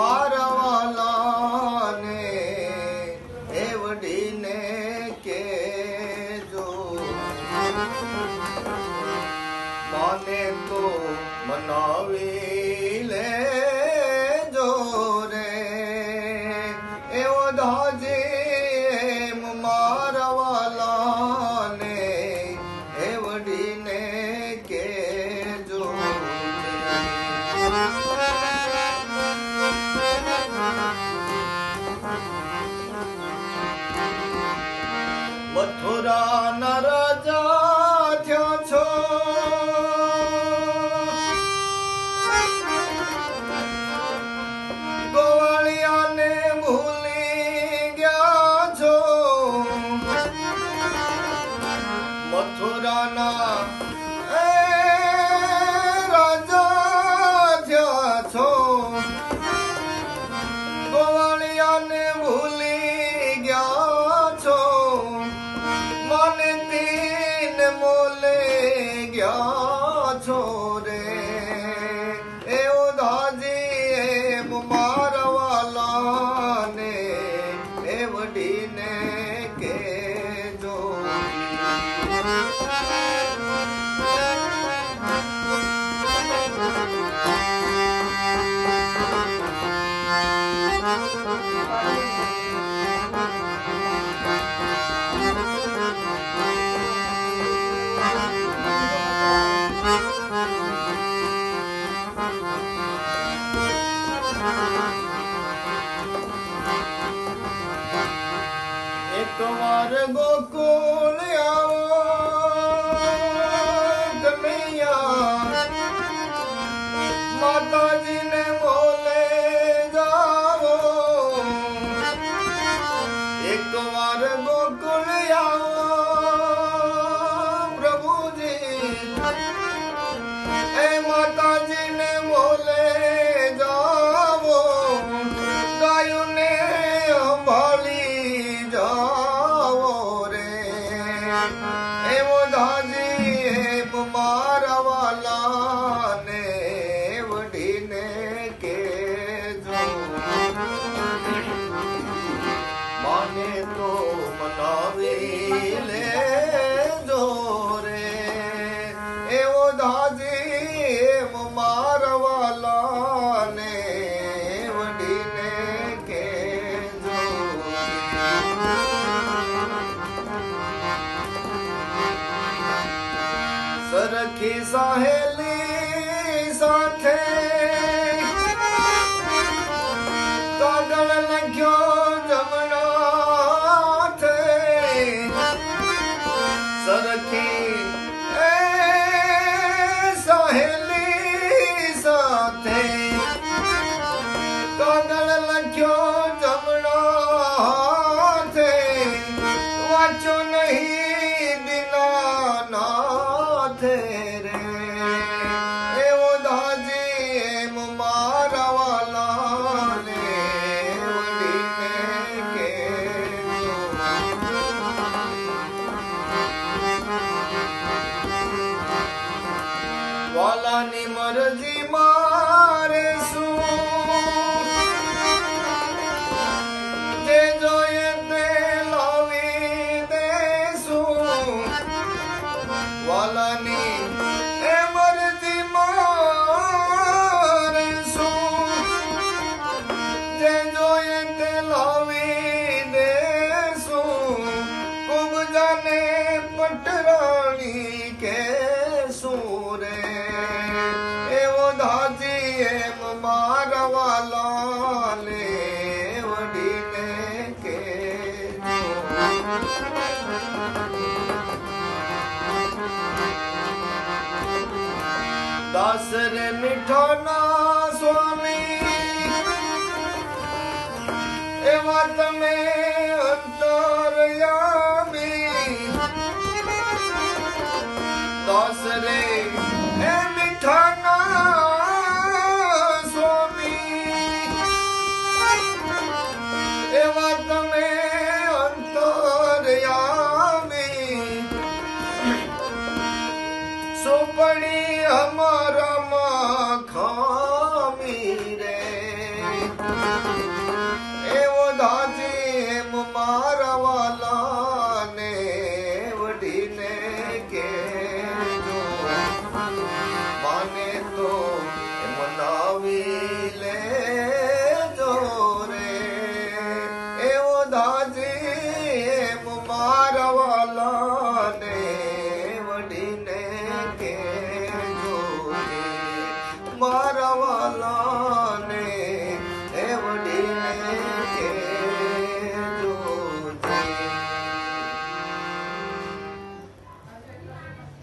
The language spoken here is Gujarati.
મારવાલાને એવડીને કેજો. મને તો મનાવી લે मथुरा न তোমার গোকুল એવો દાજી મારા વાલાને વઢીને કેજો. માને તો મનાવી લેજો સરખી સહેલી સાથે મરજી મારે શું જે જોઈએ તે લાવી દેશું. વાલાની એ મરજી મારે શું જે જોઈએ એમ મારવા વાલાને વડીને કે. દાસ રે મીઠાના સ્વામી એવા તમે સુપડી અમારામાં ખામી રે. એવો દાજી એમ મારા વાલાને એવડીને